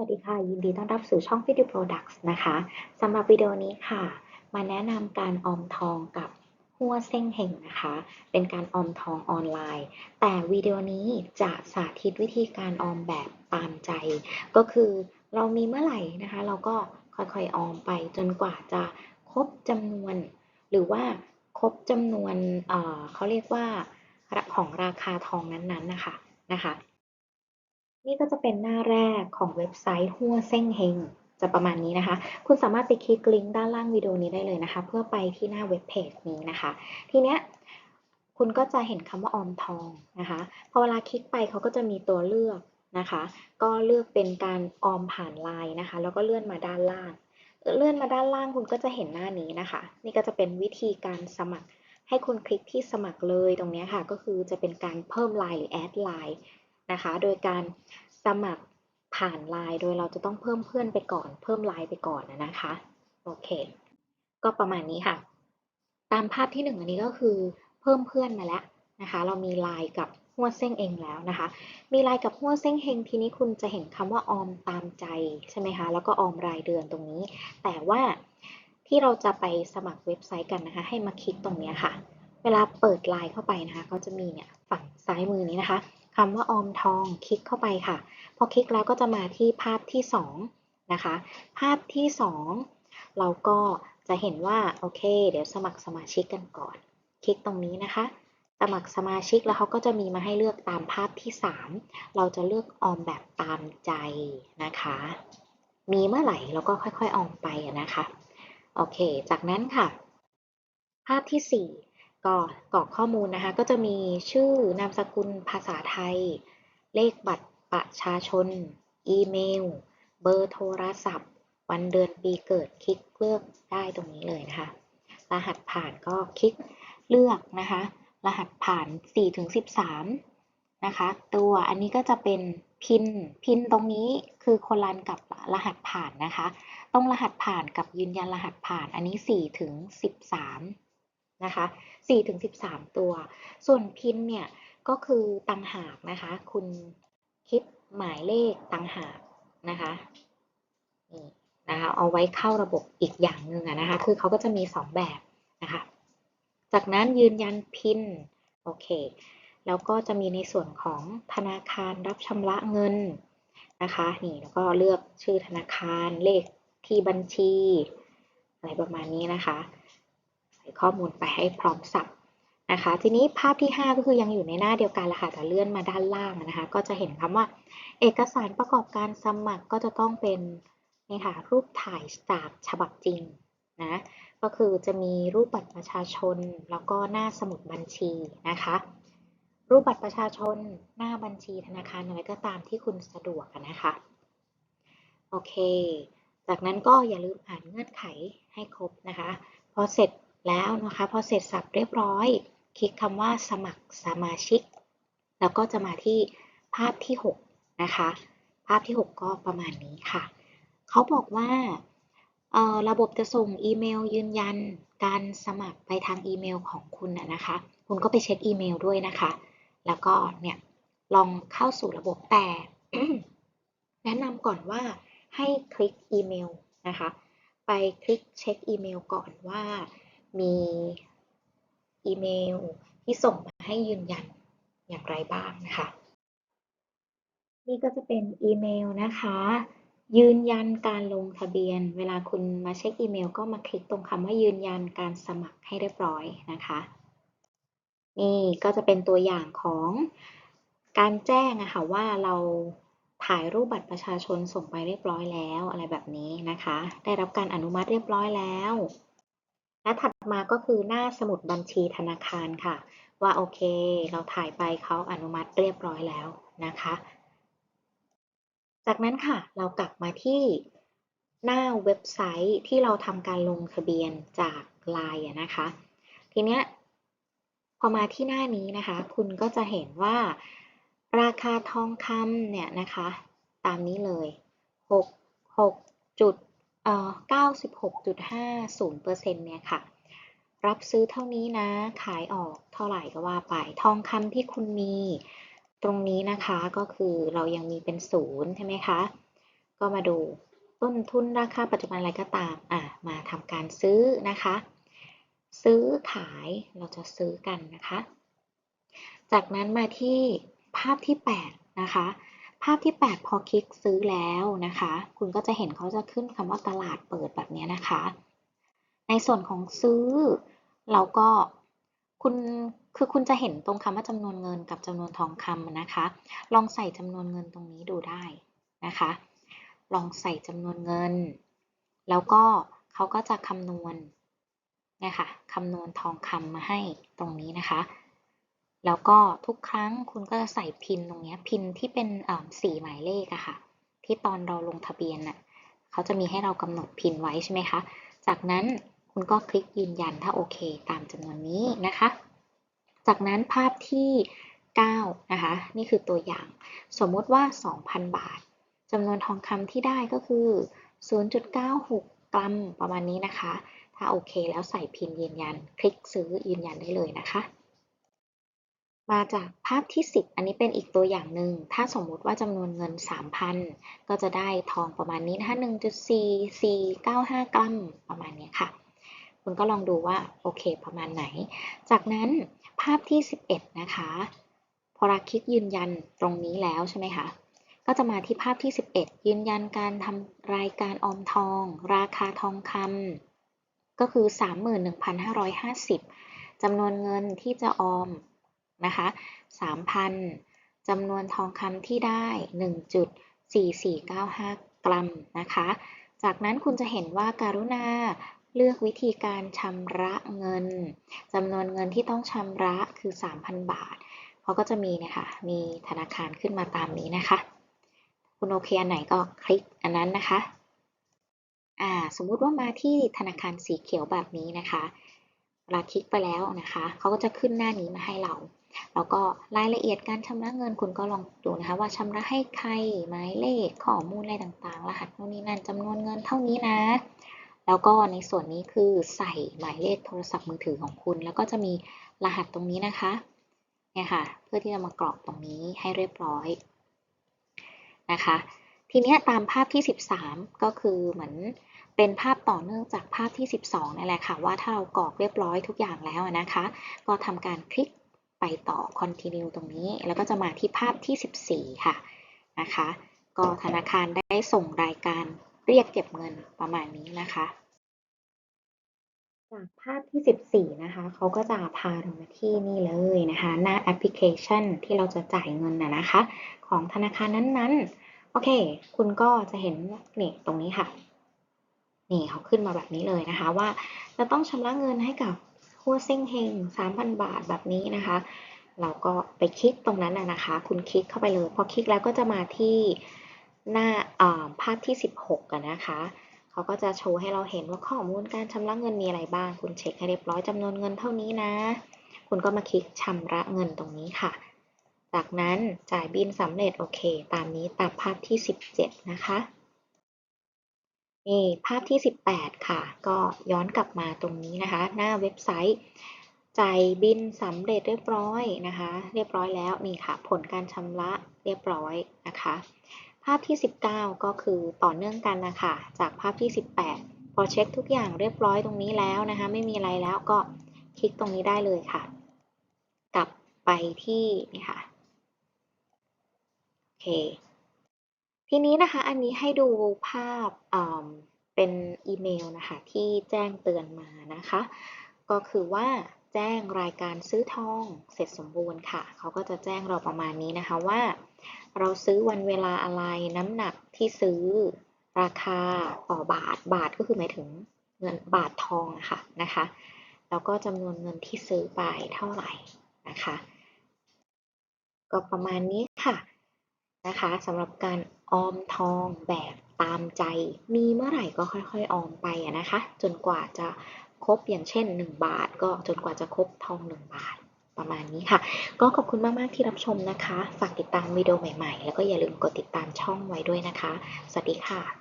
วัสดีค่ะ ยินดีต้อนรับสู่ช่อง Video Products นะคะสำหรับวิดีโอนี้ค่ะ มาแนะนำการออมทองกับหัวเส้งเห่งนะคะ เป็นการออมทองออนไลน์ แต่วิดีโอนี้จะสาธิตวิธีการออมแบบตามใจ ก็คือเรามีเมื่อไหร่นะคะ เราก็ค่อยๆออมไปจนกว่าจะครบจำนวน หรือว่าครบจำนวนเเขาเรียกว่าของราคาทองนั้นๆนะคะนะคะ นี่ก็จะเป็นหน้าแรกของเว็บไซต์หัวเส้งเฮงจะประมาณนี้นะคะ คุณสามารถไปคลิกลิงก์ด้านล่างวิดีโอนี้ได้เลยนะคะ เพื่อไปที่หน้าเว็บเพจนี้นะคะ ทีเนี้ยคุณก็จะเห็นคำว่าออมทองนะคะพอเวลาคลิกไปเขาก็จะมีตัวเลือกนะคะ ก็เลือกเป็นการออมผ่านไลน์นะคะ แล้วก็เลื่อนมาด้านล่าง เลื่อนมาด้านล่างคุณก็จะเห็นหน้านี้นะคะ นี่ก็จะเป็นวิธีการสมัครให้คุณคลิกที่สมัครเลยตรงนี้ค่ะ ก็คือจะเป็นการเพิ่มไลน์หรือแอดไลน์ นะคะ โดยการสมัครผ่านไลน์โดยเราจะต้องเพิ่มเพื่อนไปก่อน เพิ่มไลน์ไปก่อนนะคะ โอเค ก็ประมาณนี้ค่ะ ตามภาพที่หนึ่งอันนี้ก็คือเพิ่มเพื่อนมาแล้วนะคะ เรามีไลน์กับหัวเส้งเองแล้วนะคะ มีไลน์กับหัวเส้งเฮงทีนี้คุณจะเห็นคำว่าออมตามใจใช่ไหมคะ แล้วก็ออมรายเดือนตรงนี้ แต่ว่าที่เราจะไปสมัครเว็บไซต์กันนะคะ ให้มาคลิกตรงนี้ค่ะ เวลาเปิดไลน์เข้าไปนะคะ ก็จะมีเนี่ยฝั่งซ้ายมือนี้นะคะ คำว่าออมทองคลิกเข้าไปค่ะ พอคลิกแล้วก็จะมาที่ภาพที่2นะคะ ภาพที่ 2 เราก็จะเห็นว่าโอเค เดี๋ยวสมัครสมาชิกกันก่อน คลิกตรงนี้นะคะ สมัครสมาชิกแล้วเขาก็จะมีมาให้เลือกตามภาพที่ 3 เราจะเลือกออมแบบตามใจนะคะ มีเมื่อไหร่เราก็ค่อยๆออมไปนะคะ โอเค จากนั้นค่ะ ภาพที่ 4 ก็กรอกข้อมูลนะคะ ก็จะมีชื่อนามสกุลภาษาไทย เลขบัตรประชาชน อีเมล เบอร์โทรศัพท์ วันเดือนปีเกิดคลิกเลือกได้ตรงนี้เลยนะคะ รหัสผ่านก็คลิกเลือกนะคะ รหัสผ่าน4ถึง13 นะคะ ตัวอันนี้ก็จะเป็นพิน พินตรงนี้คือคนรันกับรหัสผ่านนะคะ ต้องรหัสผ่านกับยืนยันรหัสผ่าน อันนี้4ถึง13 นะคะ4ถึง13 ตัว ส่วนพินเนี่ยก็คือตังหากนะคะ คุณคิดหมายเลขตังหากนะคะนี่นะคะเอาไว้เข้าระบบอีกอย่างหนึ่งนะคะ คือเขาก็จะมี 2 แบบนะคะ จากนั้นยืนยันพินโอเค แล้วก็จะมีในส่วนของธนาคารรับชำระเงินนะคะ นี่แล้วก็เลือกชื่อธนาคารเลขที่บัญชี อะไรประมาณนี้นะคะ ใส่ข้อมูลไปให้พร้อมสับนะคะ ทีนี้ภาพที่ 5 ก็คือยังอยู่ในหน้าเดียวกันละค่ะแต่เลื่อนมาด้านล่างนะคะ ก็จะเห็นคำว่า เอกสารประกอบการสมัครก็จะต้องเป็นนี่ค่ะรูปถ่ายจากฉบับจริงนะก็คือจะมีรูปบัตรประชาชน แล้วก็หน้าสมุดบัญชีนะคะ รูปบัตรประชาชนหน้าบัญชีธนาคารอะไรก็ตามที่คุณสะดวกนะคะ โอเค จากนั้นก็อย่าลืมอ่านเงื่อนไขให้ครบนะคะ พอเสร็จ แล้วนะคะ พอเสร็จสับเรียบร้อย คลิกคำว่าสมัครสมาชิก แล้วก็จะมาที่ภาพที่ 6 นะคะ ภาพที่ 6 ก็ประมาณนี้ค่ะ เขาบอกว่าระบบจะส่งอีเมลยืนยันการสมัครไปทางอีเมลของคุณนะคะ คุณก็ไปเช็คอีเมลด้วยนะคะ แล้วก็เนี่ยลองเข้าสู่ระบบแต่แนะนำก่อนว่าให้คลิกอีเมลนะคะ ไปคลิกเช็คอีเมลก่อนว่า มีอีเมลที่ส่งมาให้ยืนยันอย่างไรบ้างนะคะ นี่ก็จะเป็นอีเมลนะคะ ยืนยันการลงทะเบียน เวลาคุณมาเช็คอีเมล ก็มาคลิกตรงคำว่ายืนยันการสมัครให้เรียบร้อยนะคะ นี่ก็จะเป็นตัวอย่างของการแจ้งอะค่ะว่าเราถ่ายรูปบัตรประชาชนส่งไปเรียบร้อยแล้วอะไรแบบนี้นะคะ ได้รับการอนุมัติเรียบร้อยแล้ว และถัดมาก็คือหน้าสมุดบัญชีธนาคารค่ะ ว่าโอเค เราถ่ายไปเขาอนุมัติเรียบร้อยแล้วนะคะ จากนั้นค่ะเรากลับมาที่หน้าเว็บไซต์ที่เราทำการลงทะเบียนจาก Line นะคะ ทีเนี้ยพอมาที่หน้านี้นะคะ คุณก็จะเห็นว่าราคาทองคำเนี่ยนะคะ ตามนี้เลย 6 6จุด 96.50%เนี่ยค่ะ รับซื้อเท่านี้นะ ขายออกเท่าไหร่ก็ว่าไป ทองคำที่คุณมี ตรงนี้นะคะก็คือเรายังมีเป็นศูนย์ใช่ไหมคะ ก็มาดูต้นทุนราคาปัจจุบันอะไรก็ตาม อะ มาทำการซื้อนะคะ ซื้อขายเราจะซื้อกันนะคะ จากนั้นมาที่ภาพที่ 8 นะคะ ภาพที่ 8 พอคลิกซื้อแล้วนะคะ คุณก็จะเห็นเขาจะขึ้นคำว่าตลาดเปิดแบบนี้นะคะ ในส่วนของซื้อ เราก็คุณคือคุณจะเห็นตรงคำว่าจำนวนเงินกับจำนวนทองคำนะคะ ลองใส่จำนวนเงินตรงนี้ดูได้นะคะ ลองใส่จำนวนเงิน แล้วก็เขาก็จะคำนวณเนี่ยค่ะคำนวณทองคำมาให้ตรงนี้นะคะ แล้วก็ทุกครั้งคุณก็จะใส่พินตรงนี้พินที่เป็นสี่หมายเลขอะค่ะ ที่ตอนเราลงทะเบียนน่ะเขาจะมีให้เรากำหนดพินไว้ใช่ไหมคะ จากนั้นคุณก็คลิกยืนยันถ้าโอเค ตามจำนวนนี้นะคะ จากนั้นภาพที่9นะคะ นี่คือตัวอย่าง สมมุติว่า 2,000 บาทจำนวนทองคำที่ได้ก็คือ 0.96 กรัมประมาณนี้นะคะ ถ้าโอเคแล้วใส่พินยืนยัน คลิกซื้อยืนยันได้เลยนะคะ มาจากภาพที่ 10 อันนี้เป็นอีกตัวอย่างหนึ่ง ถ้าสมมุติว่าจำนวนเงิน 3,000 ก็จะได้ทองประมาณนี้นะคะ1.4495 กรัมประมาณนี้ค่ะ คุณก็ลองดูว่า โอเค ประมาณไหน จากนั้นภาพที่ 11 นะคะ พอเราคลิกยืนยันตรงนี้แล้วใช่ไหมคะ ก็จะมาที่ภาพที่ 11 ยืนยันการทำรายการออมทอง ราคาทองคำก็คือ 31,550จำนวนเงินที่จะออม นะคะ3,000จำนวนทองคำที่ได้ 1.4495 กรัมนะคะ จากนั้นคุณจะเห็นว่าการุณาเลือกวิธีการชำระเงินจำนวนเงินที่ต้องชำระคือ 3,000 บาทเขาก็จะมีนะคะมีธนาคารขึ้นมาตามนี้นะคะ คุณโอเคอันไหนก็คลิกอันนั้นนะคะอ่าสมมุติว่ามาที่ธนาคารสีเขียวแบบนี้นะคะเวลาคลิกไปแล้วนะคะเขาก็จะขึ้นหน้านี้มาให้เรา แล้วก็รายละเอียดการชำระเงินคุณก็ลองดูนะคะ ว่าชำระให้ใครหมายเลขข้อมูลอะไรต่างๆ รหัสโน่นนี่นั่นจำนวนเงินเท่านี้นะ แล้วก็ในส่วนนี้คือใส่หมายเลขโทรศัพท์มือถือของคุณ แล้วก็จะมีรหัสตรงนี้นะคะเนี่ยค่ะ เพื่อที่จะมากรอกตรงนี้ให้เรียบร้อยนะคะ ทีนี้ตามภาพที่ 13 ก็คือเหมือนเป็นภาพต่อเนื่องจากภาพที่ 12นี่แหละค่ะว่าถ้าเรากรอกเรียบร้อยทุกอย่างแล้วนะคะ ก็ทำการคลิก ไปต่อ continue ตรงนี้ แล้วก็จะมาที่ภาพที่ 14 ค่ะนะคะก็ธนาคารได้ส่งรายการเรียกเก็บเงินประมาณนี้นะคะ จากภาพที่ 14 นะคะเขาก็จะพาเรามาที่นี่เลยนะคะ หน้าแอปพลิเคชันที่เราจะจ่ายเงินนะนะคะ ของธนาคารนั้นๆ โอเค คุณก็จะเห็นนี่ตรงนี้ค่ะนี่เขาขึ้นมาแบบนี้เลยนะคะว่าจะต้องชำระเงินให้กับ หัวเซ็งเฮง3,000 บาทแบบนี้นะคะ เราก็ไปคลิกตรงนั้นนะคะ คุณคลิกเข้าไปเลย พอคลิกแล้วก็จะมาที่หน้าภาพที่ 16กันนะคะเขาก็จะโชว์ให้เราเห็นว่าข้อมูลการชำระเงินมีอะไรบ้าง คุณเช็คให้เรียบร้อยจำนวนเงินเท่านี้นะ คุณก็มาคลิกชำระเงินตรงนี้ค่ะ จากนั้นจ่ายบินสำเร็จโอเค ตามนี้ตามภาพที่ 17 นะคะ นี่ภาพที่ 18 ค่ะ ก็ย้อนกลับมาตรงนี้นะคะ หน้าเว็บไซต์จ่ายบินสำเร็จเรียบร้อยนะคะ เรียบร้อยแล้วนี่ค่ะ ผลการชำระเรียบร้อยนะคะ ภาพที่ 19 ก็คือต่อเนื่องกันนะคะจากภาพที่ 18 พอเช็คทุกอย่างเรียบร้อยตรงนี้แล้วนะคะ ไม่มีอะไรแล้วก็คลิกตรงนี้ได้เลยค่ะ กลับไปที่นี่ค่ะโอเค ทีนี้นะคะอันนี้ให้ดูภาพเป็นอีเมลนะคะที่แจ้งเตือนมานะคะ ก็คือว่าแจ้งรายการซื้อทองเสร็จสมบูรณ์ค่ะ เขาก็จะแจ้งเราประมาณนี้นะคะว่า เราซื้อวันเวลาอะไรน้ำหนักที่ซื้อราคาต่อบาทบาทก็คือหมายถึงเงินบาททองนะคะนะคะแล้วก็จำนวนเงินที่ซื้อไปเท่าไหร่นะคะ ก็ประมาณนี้ค่ะนะคะสำหรับการ ออมทองแบบตามใจ มีเมื่อไหร่ก็ค่อยๆ ออมไปนะคะ จนกว่าจะครบอย่างเช่น 1 บาท ก็จนกว่าจะครบทอง 1 บาทประมาณนี้ค่ะ ก็ขอบคุณมาก ๆ ที่รับชมนะคะ ฝากติดตามวิดีโอใหม่ ๆ แล้วก็อย่าลืมกดติดตามช่องไว้ด้วยนะคะ สวัสดีค่ะ